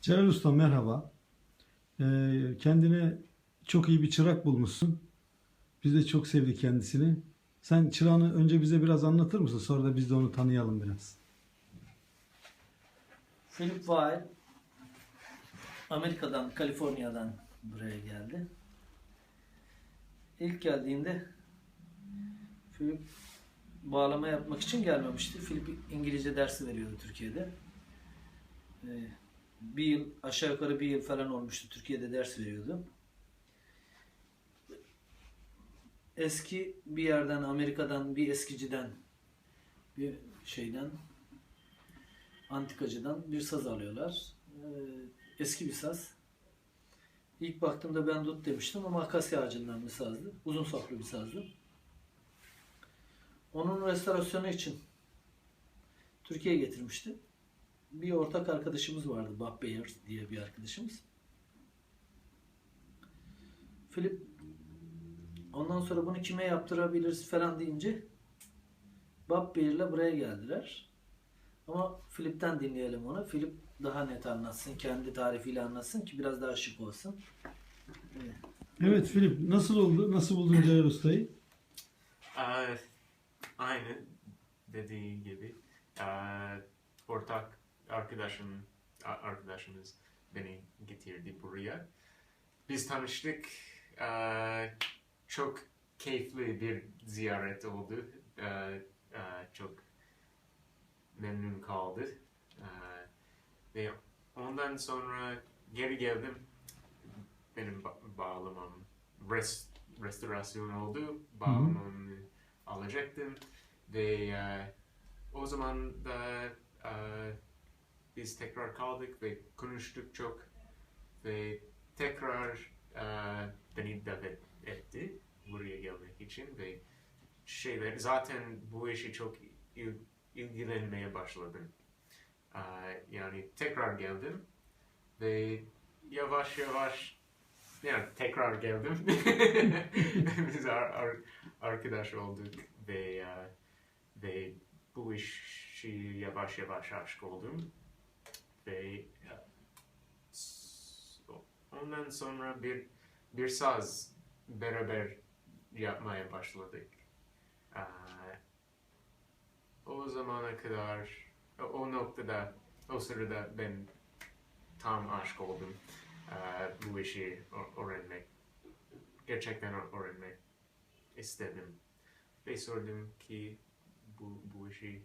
Celal Usta merhaba. Ee, kendine çok iyi bir çırak bulmuşsun. Biz de çok sevdik kendisini. Sen çırağını önce bize biraz anlatır mısın? Sonra da biz de onu tanıyalım biraz. Philip Weil Amerika'dan, Kaliforniya'dan buraya geldi. İlk geldiğinde Philip bağlama yapmak için gelmemişti. Philip İngilizce dersi veriyordu Türkiye'de. Ee, bir yıl, aşağı yukarı bir yıl falan olmuştu Türkiye'de ders veriyordu. Eski bir yerden, Amerika'dan, bir eskiciden, bir şeyden, antikacıdan bir saz alıyorlar. Ee, eski bir saz. İlk baktığımda ben dut demiştim ama akasya ağacından bir sazdı. Uzun saplı bir sazdı. Onun restorasyonu için Türkiye'ye getirmişti. Bir ortak arkadaşımız vardı. Bob Bayer diye bir arkadaşımız. Philip ondan sonra bunu kime yaptırabiliriz falan deyince Bob Bayer'la buraya geldiler. Ama Filip'ten dinleyelim onu. Filip daha net anlatsın, kendi tarifiyle anlatsın ki biraz daha şık olsun. Evet. Evet Filip nasıl oldu? Nasıl buldun Celal Usta'yı? Aynı dediği gibi ortak arkadaşım arkadaşımız beni getirdi buraya. Biz tanıştık. Çok keyifli bir ziyaret oldu. Çok memnun kaldı. Ve ondan sonra geri geldim. Benim ba- bağlamam rest, restorasyon oldu. Bağlamamı alacaktım ve o zaman da biz tekrar kaldık ve konuştuk çok ve tekrar e, beni davet etti buraya gelmek için ve şeyler zaten bu işi çok il- ilgilenmeye başladım. E, yani tekrar geldim ve yavaş yavaş yani tekrar geldim. Biz ar- ar- arkadaş olduk ve e, ve bu işi yavaş yavaş aşık oldum ve ondan sonra bir bir saz beraber yapmaya başladık. E, o zamana kadar o- noktada o sırada ben tam aşık oldum e, bu işi öğrenmek gerçekten öğrenmek istedim. Ve sordum ki bu, bu işi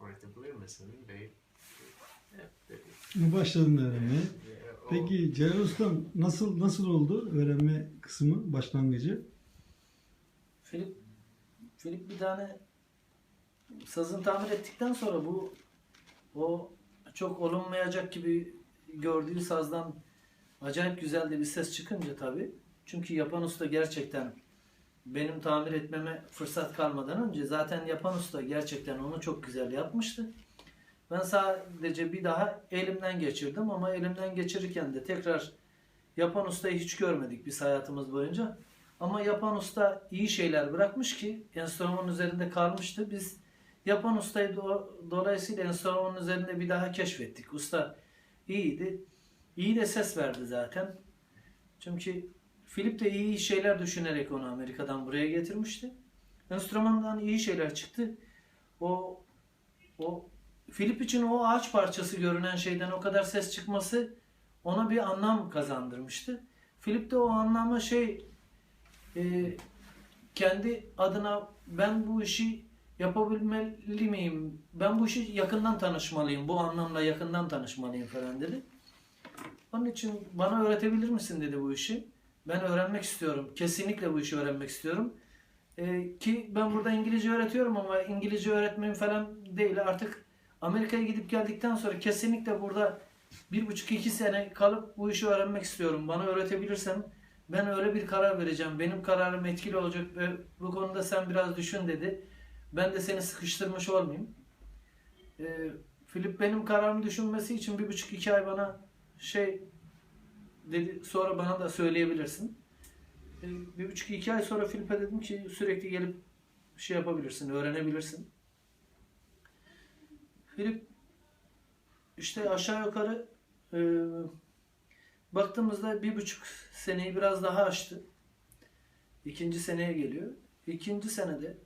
öğretebilir misin? Ve. Başladın öğrenmeye. Peki Celal Usta nasıl nasıl oldu öğrenme kısmı, başlangıcı? Filip, Filip bir tane sazını tamir ettikten sonra bu o çok olunmayacak gibi gördüğü sazdan acayip güzel de bir ses çıkınca tabii. Çünkü yapan usta gerçekten benim tamir etmeme fırsat kalmadan önce zaten yapan usta gerçekten onu çok güzel yapmıştı. Ben sadece bir daha elimden geçirdim ama elimden geçirirken de tekrar yapan ustayı hiç görmedik biz hayatımız boyunca. Ama yapan usta iyi şeyler bırakmış ki enstrümanın üzerinde kalmıştı. Biz yapan ustayı do- dolayısıyla enstrümanın üzerinde bir daha keşfettik. Usta iyiydi. İyi de ses verdi zaten. Çünkü Philip de iyi şeyler düşünerek onu Amerika'dan buraya getirmişti. Enstrümandan iyi şeyler çıktı. O o Philip için o ağaç parçası görünen şeyden o kadar ses çıkması ona bir anlam kazandırmıştı. Philip de o anlamı şey e, kendi adına ben bu işi yapabilmeli miyim? Ben bu işi yakından tanışmalıyım. Bu anlamda yakından tanışmalıyım falan dedi. Onun için bana öğretebilir misin dedi bu işi. Ben öğrenmek istiyorum. Kesinlikle bu işi öğrenmek istiyorum. E, ki ben burada İngilizce öğretiyorum ama İngilizce öğretmem falan değil. Artık Amerika'ya gidip geldikten sonra kesinlikle burada bir buçuk iki sene kalıp bu işi öğrenmek istiyorum. Bana öğretebilirsen ben öyle bir karar vereceğim. Benim kararım etkili olacak ve bu konuda sen biraz düşün dedi. Ben de seni sıkıştırmış olmayayım. Ee, Filip benim kararımı düşünmesi için bir buçuk iki ay bana şey dedi. Sonra bana da söyleyebilirsin. Ee, bir buçuk iki ay sonra Filip'e dedim ki sürekli gelip şey yapabilirsin, öğrenebilirsin. Filip işte aşağı yukarı e, baktığımızda bir buçuk seneyi biraz daha aştı. İkinci seneye geliyor. İkinci senede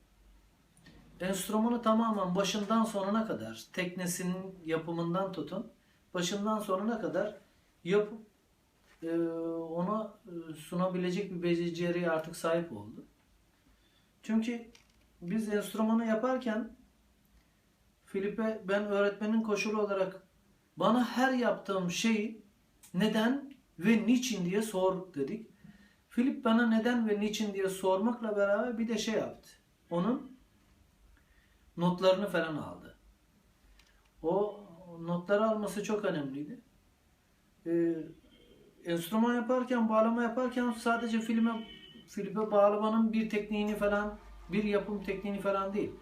enstrümanı tamamen başından sonuna kadar teknesinin yapımından tutun başından sonuna kadar yapıp e, ona e, sunabilecek bir beceriye artık sahip oldu. Çünkü biz enstrümanı yaparken Filip'e ben öğretmenin koşulu olarak bana her yaptığım şeyi neden ve niçin diye sor dedik. Filip bana neden ve niçin diye sormakla beraber bir de şey yaptı. Onun notlarını falan aldı. O notları alması çok önemliydi. Ee, enstrüman yaparken, bağlama yaparken sadece filme Filip'e bağlamanın bir tekniğini falan, bir yapım tekniğini falan değil.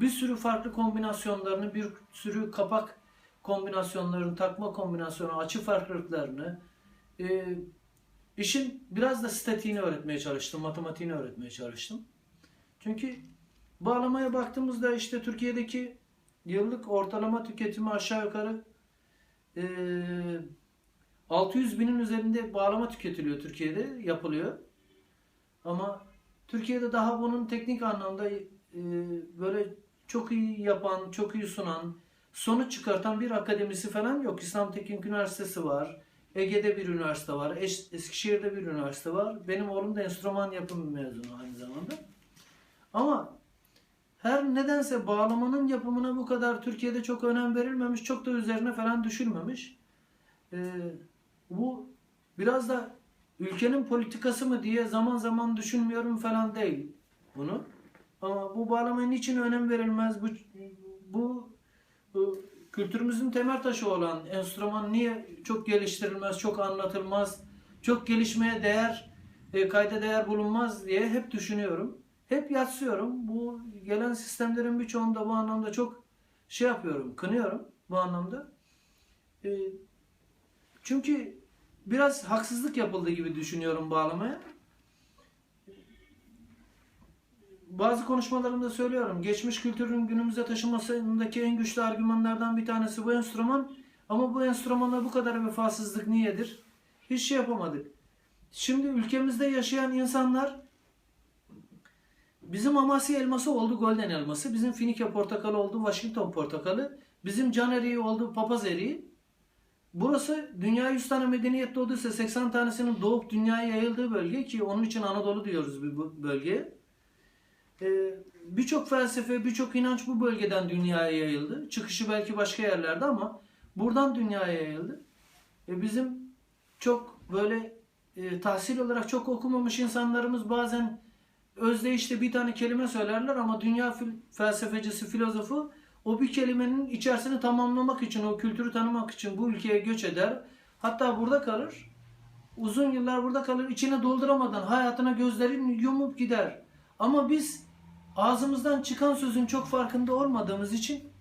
Bir sürü farklı kombinasyonlarını, bir sürü kapak kombinasyonlarını, takma kombinasyonu, açı farklılıklarını, e, işin biraz da statiğini öğretmeye çalıştım, matematiğini öğretmeye çalıştım. Çünkü bağlamaya baktığımızda işte Türkiye'deki yıllık ortalama tüketimi aşağı yukarı e, 600 binin üzerinde bağlama tüketiliyor Türkiye'de, yapılıyor. Ama Türkiye'de daha bunun teknik anlamda e, böyle çok iyi yapan, çok iyi sunan, sonuç çıkartan bir akademisi falan yok. İslam Teknik Üniversitesi var. Ege'de bir üniversite var. Es- Eskişehir'de bir üniversite var. Benim oğlum da enstrüman yapımı mezunu aynı zamanda. Ama her nedense bağlamanın yapımına bu kadar Türkiye'de çok önem verilmemiş, çok da üzerine falan düşülmemiş. Ee, bu biraz da ülkenin politikası mı diye zaman zaman düşünmüyorum falan değil bunu. Ama bu bağlamaya niçin önem verilmez? Bu, bu, bu kültürümüzün temel taşı olan enstrüman niye çok geliştirilmez, çok anlatılmaz, çok gelişmeye değer, e, kayda değer bulunmaz diye hep düşünüyorum. Hep yatsıyorum. Bu gelen sistemlerin birçoğunda bu anlamda çok şey yapıyorum, kınıyorum bu anlamda. E, çünkü biraz haksızlık yapıldığı gibi düşünüyorum bağlamaya. Bazı konuşmalarımda söylüyorum. Geçmiş kültürün günümüze taşımasındaki en güçlü argümanlardan bir tanesi bu enstrüman. Ama bu enstrümana bu kadar vefasızlık niyedir? Hiç şey yapamadık. Şimdi ülkemizde yaşayan insanlar bizim Amasya elması oldu golden elması, bizim Finike portakalı oldu Washington portakalı, bizim can eriği oldu papaz eriği. Burası dünya 100 tane medeniyet doğduysa 80 tanesinin doğup dünyaya yayıldığı bölge ki onun için Anadolu diyoruz bu bölgeye. Ee, birçok felsefe, birçok inanç bu bölgeden dünyaya yayıldı. Çıkışı belki başka yerlerde ama buradan dünyaya yayıldı. E bizim çok böyle e, tahsil olarak çok okumamış insanlarımız bazen özdeyişte bir tane kelime söylerler ama dünya fil- felsefecisi, filozofu o bir kelimenin içerisini tamamlamak için, o kültürü tanımak için bu ülkeye göç eder. Hatta burada kalır. Uzun yıllar burada kalır. içine dolduramadan hayatına gözlerini yumup gider. Ama biz ağzımızdan çıkan sözün çok farkında olmadığımız için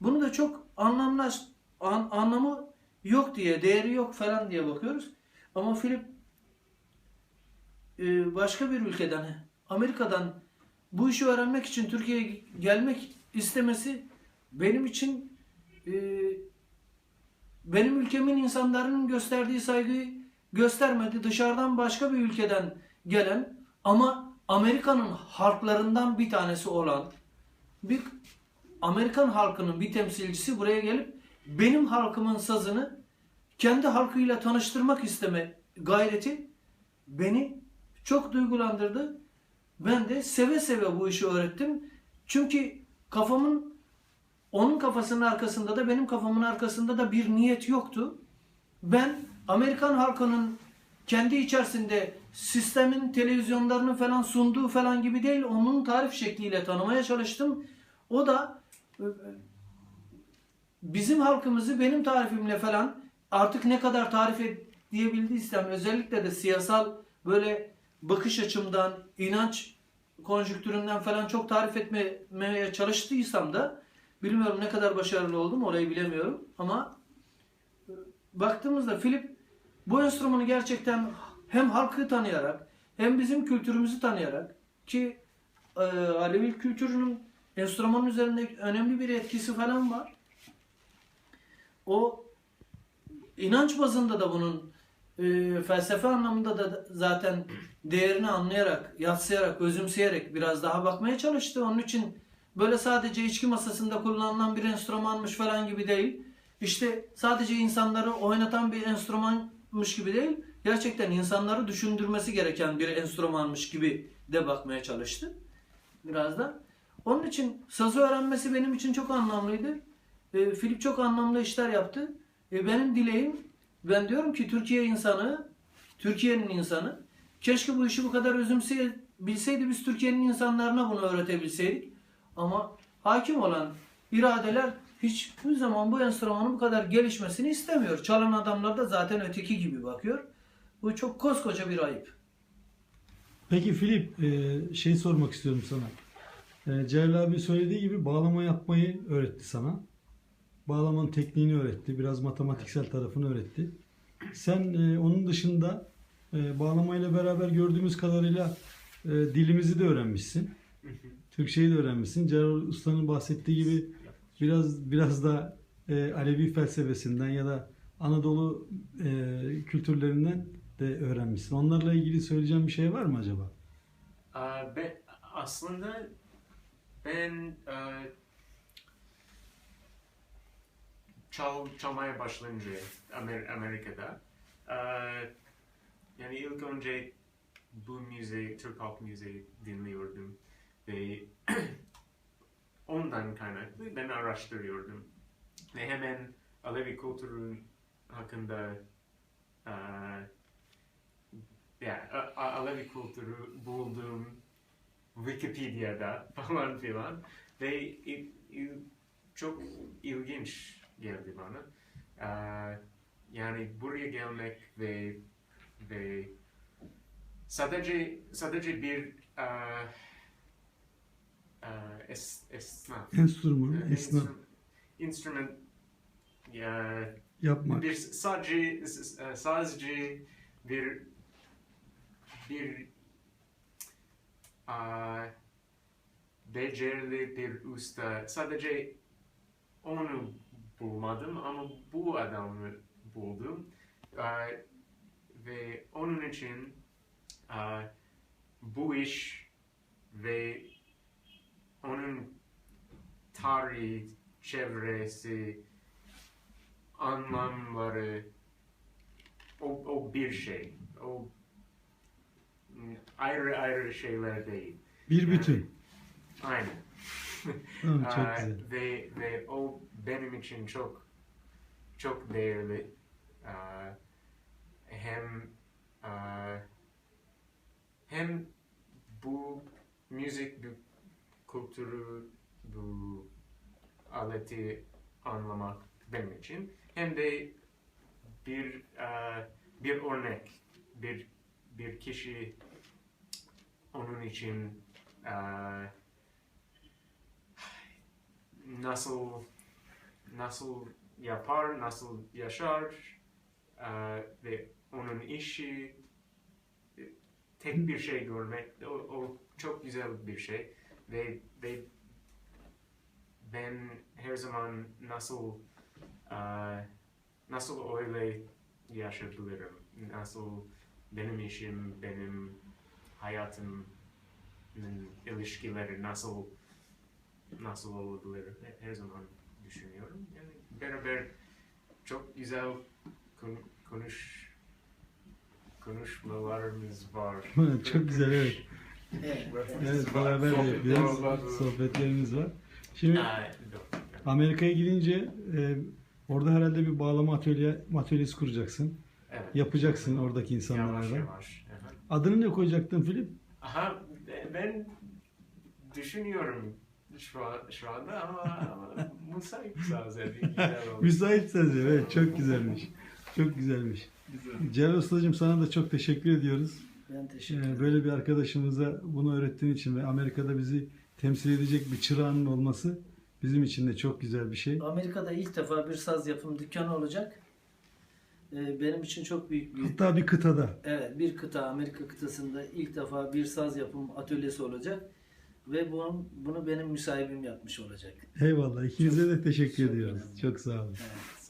bunu da çok anlamlaş, an- anlamı yok diye, değeri yok falan diye bakıyoruz. Ama Filip e, başka bir ülkeden, Amerika'dan bu işi öğrenmek için Türkiye'ye gelmek istemesi benim için e, benim ülkemin insanların gösterdiği saygıyı göstermedi. Dışarıdan başka bir ülkeden gelen ama Amerika'nın halklarından bir tanesi olan bir Amerikan halkının bir temsilcisi buraya gelip benim halkımın sazını kendi halkıyla tanıştırmak isteme gayreti beni çok duygulandırdı. Ben de seve seve bu işi öğrettim. Çünkü kafamın onun kafasının arkasında da benim kafamın arkasında da bir niyet yoktu. Ben Amerikan halkının kendi içerisinde sistemin televizyonlarını falan sunduğu falan gibi değil onun tarif şekliyle tanımaya çalıştım. O da e, bizim halkımızı benim tarifimle falan artık ne kadar tarif diyebildiysem özellikle de siyasal böyle bakış açımdan, inanç konjüktüründen falan çok tarif etmeye çalıştıysam da bilmiyorum ne kadar başarılı oldum orayı bilemiyorum ama e, baktığımızda Filip bu enstrümanı gerçekten hem halkı tanıyarak hem bizim kültürümüzü tanıyarak ki e, Alevi kültürünün enstrümanın üzerinde önemli bir etkisi falan var. o inanç bazında da bunun e, felsefe anlamında da zaten değerini anlayarak, yatsıyarak, özümseyerek biraz daha bakmaya çalıştı. Onun için böyle sadece içki masasında kullanılan bir enstrümanmış falan gibi değil. İşte sadece insanları oynatan bir enstrümanmış gibi değil. Gerçekten insanları düşündürmesi gereken bir enstrümanmış gibi de bakmaya çalıştı. Biraz da. Onun için sazı öğrenmesi benim için çok anlamlıydı. E, Filip çok anlamlı işler yaptı. E, benim dileğim, ben diyorum ki Türkiye insanı, Türkiye'nin insanı, keşke bu işi bu kadar özümseyebilseydi, biz Türkiye'nin insanlarına bunu öğretebilseydik. Ama hakim olan iradeler hiçbir zaman bu enstrümanın bu kadar gelişmesini istemiyor. Çalan adamlar da zaten öteki gibi bakıyor. Bu çok koskoca bir ayıp. Peki Filip e, şey sormak istiyorum sana. E, Celal abi söylediği gibi bağlama yapmayı öğretti sana. Bağlamanın tekniğini öğretti. Biraz matematiksel tarafını öğretti. Sen e, onun dışında e, bağlamayla beraber gördüğümüz kadarıyla e, dilimizi de öğrenmişsin. Türkçeyi de öğrenmişsin. Celal Usta'nın bahsettiği gibi biraz biraz da e, Alevi felsefesinden ya da Anadolu e, kültürlerinden de öğrenmişsin. Onlarla ilgili söyleyeceğim bir şey var mı acaba? Aa, ben, aslında ben aa, çal, çalmaya başlayınca Amer- Amerika'da aa, yani ilk önce bu müziği, Türk halk müziği dinliyordum ve ondan kaynaklı ben araştırıyordum ve hemen Alevi kültürü hakkında aa, ya A- A- Alevi kültürü buldum Wikipedia'da falan filan ve il- il- çok ilginç geldi bana. Aa, yani buraya gelmek ve ve sadece sadece bir aa, aa, es, esnaf Enstrüman, Ee, esnaf instru- instrument ya yapmak. bir sadece sadece bir bir aa, becerili bir usta sadece onu bulmadım ama bu adamı buldum Aa, ve onun için aa, bu iş ve onun tarihi çevresi anlamları o, o bir şey. O ayrı ayrı şeyler değil. Bir bütün. Aynen. Tamam, çok Aa, güzel. ve, ve o benim için çok çok değerli. Aa, hem aa, hem bu müzik, bu kültürü, bu aleti anlamak benim için hem de bir bir örnek, bir bir kişi onun için aa, nasıl nasıl yapar, nasıl yaşar eee, ve onun işi e, tek bir şey görmek o, o çok güzel bir şey. Ve ve ben her zaman nasıl eee, nasıl öyle yaşayabilirim, nasıl benim işim, benim hayatım ilişkileri nasıl nasıl olabilir her zaman düşünüyorum. Yani beraber çok güzel kon- konuş konuşmalarımız var. çok güzel evet. Evet. Evet beraber de yapıyoruz. Sohbetlerimiz var. Şimdi. Amerika'ya gidince e, orada herhalde bir bağlama atölye atölyesi kuracaksın. Evet. Yapacaksın oradaki Yavaş insanlara da. yavaş. Aha. Adını ne koyacaktın Filip? Aha, ben düşünüyorum şu, an, şu anda ama, ama müsait sadece güzel. Müsait sözü. Evet çok güzelmiş. Çok güzelmiş. Celal Ustacığım sana da çok teşekkür ediyoruz. Ben teşekkür Ee, ederim. Böyle bir arkadaşımıza bunu öğrettiğin için ve Amerika'da bizi temsil edecek bir çırağının olması bizim için de çok güzel bir şey. Amerika'da ilk defa bir saz yapım dükkanı olacak. Ee, benim için çok büyük bir Hatta bir kıtada. evet bir kıta Amerika kıtasında ilk defa bir saz yapım atölyesi olacak ve bunu, bunu benim müsahibim yapmış olacak. Eyvallah. İkinize de teşekkür Çok ediyoruz. önemli. Çok sağ olun. Evet.